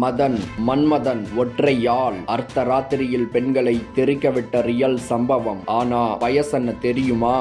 மதன் மன்மதன் ஒற்றையால் அர்த்த ராத்திரியில் பெண்களை தெறிக்கவிட்ட ரியல் சம்பவம். ஆனா வயசென்ன தெரியுமா?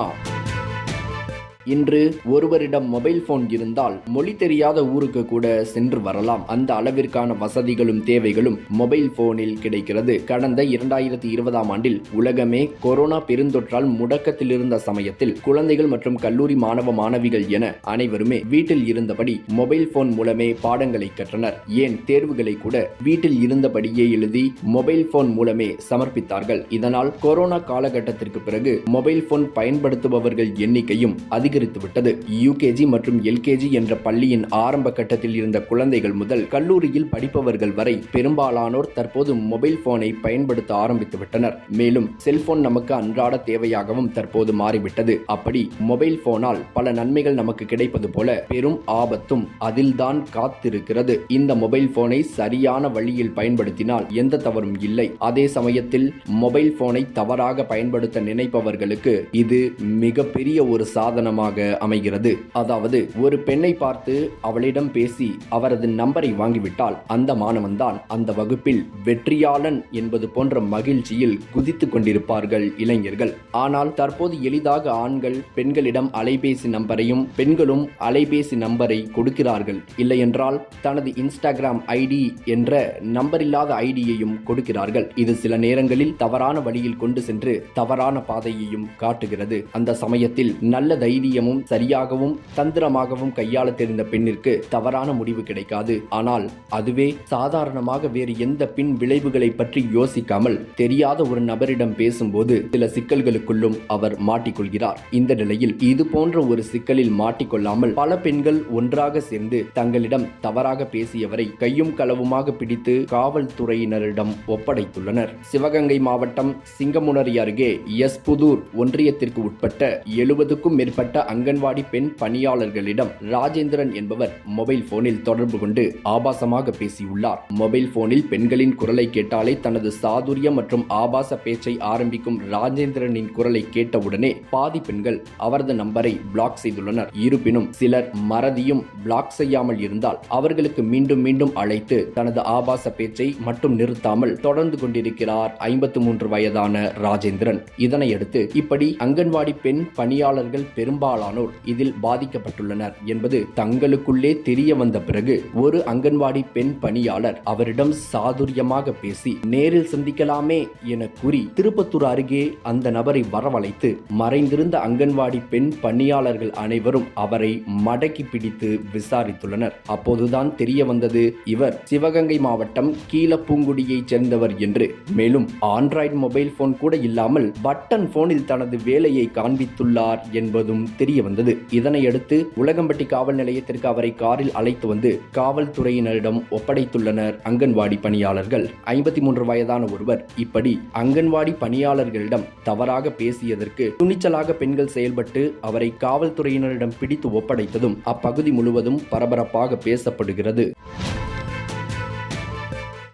இன்று ஒருவரிடம் மொபைல் போன் இருந்தால் மொழி தெரியாத ஊருக்கு கூட சென்று வரலாம். அந்த அளவிற்கான வசதிகளும் தேவைகளும் மொபைல் போனில் கிடைக்கிறது. கடந்த இரண்டாயிரத்தி இருபதாம் ஆண்டில் உலகமே கொரோனா பெருந்தொற்றால் முடக்கத்தில் இருந்த சமயத்தில் குழந்தைகள் மற்றும் கல்லூரி மாணவ மாணவிகள் என அனைவருமே வீட்டில் இருந்தபடி மொபைல் போன் மூலமே பாடங்களை கற்றனர். ஏன் தேர்வுகளை கூட வீட்டில் இருந்தபடியே எழுதி மொபைல் போன் மூலமே சமர்ப்பித்தார்கள். இதனால் கொரோனா காலகட்டத்திற்கு பிறகு மொபைல் போன் பயன்படுத்துபவர்கள் எண்ணிக்கையும் அதிக அதிகரித்துவிட்டது யூகேஜி மற்றும் எல்கேஜி என்ற பள்ளியின் ஆரம்ப கட்டத்தில் இருந்த குழந்தைகள் முதல் கல்லூரியில் படிப்பவர்கள் வரை பெரும்பாலானோர் தற்போது மொபைல் போனை பயன்படுத்த ஆரம்பித்துவிட்டனர் மேலும் செல்போன் நமக்கு அன்றாட தேவையாகவும் தற்போது மாறிவிட்டது. அப்படி மொபைல் போனால் பல நன்மைகள் நமக்கு கிடைப்பது போல பெரும் ஆபத்தும் அதில்தான் காத்திருக்கிறது. இந்த மொபைல் போனை சரியான வழியில் பயன்படுத்தினால் எந்த தவறும் இல்லை. அதே சமயத்தில் மொபைல் போனை தவறாக பயன்படுத்த நினைப்பவர்களுக்கு இது மிகப்பெரிய ஒரு சாதனமாக அமைகிறது. அதாவது ஒரு பெண்ணை பார்த்து அவளிடம் பேசி அவரது நம்பரை வாங்கிவிட்டால் அந்த மாணவன்தான் அந்த வகுப்பில் வெற்றியாளன் என்பது போன்ற மகிழ்ச்சியில் குதித்துக் கொண்டிருப்பார்கள் இளைஞர்கள். ஆனால் தற்போது எளிதாக ஆண்கள் பெண்களிடம் அலைபேசி நம்பரையும் பெண்களும் அலைபேசி நம்பரை கொடுக்கிறார்கள். இல்லையென்றால் தனது இன்ஸ்டாகிராம் ஐடி என்ற நம்பரில்லாத ஐடியையும் கொடுக்கிறார்கள். இது சில நேரங்களில் தவறான வழியில் கொண்டு சென்று தவறான பாதையையும் காட்டுகிறது. அந்த சமயத்தில் நல்ல தைரியம் தைரியமும் சரியாகவும் தந்திரமாகவும் கையாள தெரிந்த பெண்ணிற்கு தவறான முடிவு கிடைக்காது. ஆனால் அதுவே சாதாரணமாக வேறு எந்த பின் விளைவுகளை பற்றி யோசிக்காமல் தெரியாத ஒரு நபரிடம் பேசும்போது சில சிக்கல்களுக்குள்ளும் அவர் மாட்டிக்கொள்கிறார். இந்த நிலையில் இது போன்ற ஒரு சிக்கலில் மாட்டிக்கொள்ளாமல் பல பெண்கள் ஒன்றாக சேர்ந்து தங்களிடம் தவறாக பேசியவரை கையும் களவுமாக பிடித்து காவல்துறையினரிடம் ஒப்படைத்துள்ளனர். சிவகங்கை மாவட்டம் சிங்கமுனரி அருகே எஸ் புதூர் ஒன்றியத்திற்கு உட்பட்ட எழுபதுக்கும் மேற்பட்ட அங்கன்வாடி பெண் பணியாளர்களிடம் ராஜேந்திரன் என்பவர் மொபைல் போனில் தொடர்பு கொண்டு ஆபாசமாக பேசியுள்ளார். மொபைல் போனில் பெண்களின் குரலை கேட்டாலே தனது சாதுரியம் மற்றும் ஆபாச பேச்சை ஆரம்பிக்கும் ராஜேந்திரனின் குரலை கேட்டவுடனே பாதி பெண்கள் அவரது நம்பரை பிளாக் செய்துள்ளனர். இருப்பினும் சிலர் மறதியும் பிளாக் செய்யாமல் இருந்தால் அவர்களுக்கு மீண்டும் மீண்டும் அழைத்து தனது ஆபாச பேச்சை மட்டும் நிறுத்தாமல் தொடர்ந்து கொண்டிருக்கிறார் ஐம்பத்து மூன்று வயதான ராஜேந்திரன். இதனையடுத்து இப்படி அங்கன்வாடி பெண் பணியாளர்கள் பெரும்பாலும் பெரும்பாலானோர் இதில் பாதிக்கப்பட்டுள்ளனர் என்பது தங்களுக்குள்ளே தெரிய வந்த பிறகு ஒரு அங்கன்வாடி பெண் பணியாளர் அவரிடம் சாதுரியமாக பேசி நேரில் சந்திக்கலாமே என கூறி திருப்பத்தூர் அருகே அந்த நபரை வரவழைத்து மறைந்திருந்த அங்கன்வாடி பெண் பணியாளர்கள் அனைவரும் அவரை மடக்கி பிடித்து விசாரித்துள்ளனர். அப்போதுதான் தெரிய வந்தது இவர் சிவகங்கை மாவட்டம் கீழப்பூங்குடியைச் சேர்ந்தவர் என்று. மேலும் ஆண்ட்ராய்டு மொபைல் போன் கூட இல்லாமல் பட்டன் போனில் தனது வேலையை காண்பித்துள்ளார் என்பதும் தெரிய வந்தது இதனையடுத்து உலகம்பட்டி காவல் நிலையத்திற்கு அவரை காரில் அழைத்து வந்து காவல்துறையினரிடம் ஒப்படைத்துள்ளனர் அங்கன்வாடி பணியாளர்கள். ஐம்பத்தி மூன்று வயதான ஒருவர் இப்படி அங்கன்வாடி பணியாளர்களிடம் தவறாக பேசியதற்கு துணிச்சலாக பெண்கள் செயல்பட்டு அவரை காவல்துறையினரிடம் பிடித்து ஒப்படைத்ததும் அப்பகுதி முழுவதும் பரபரப்பாக பேசப்படுகிறது.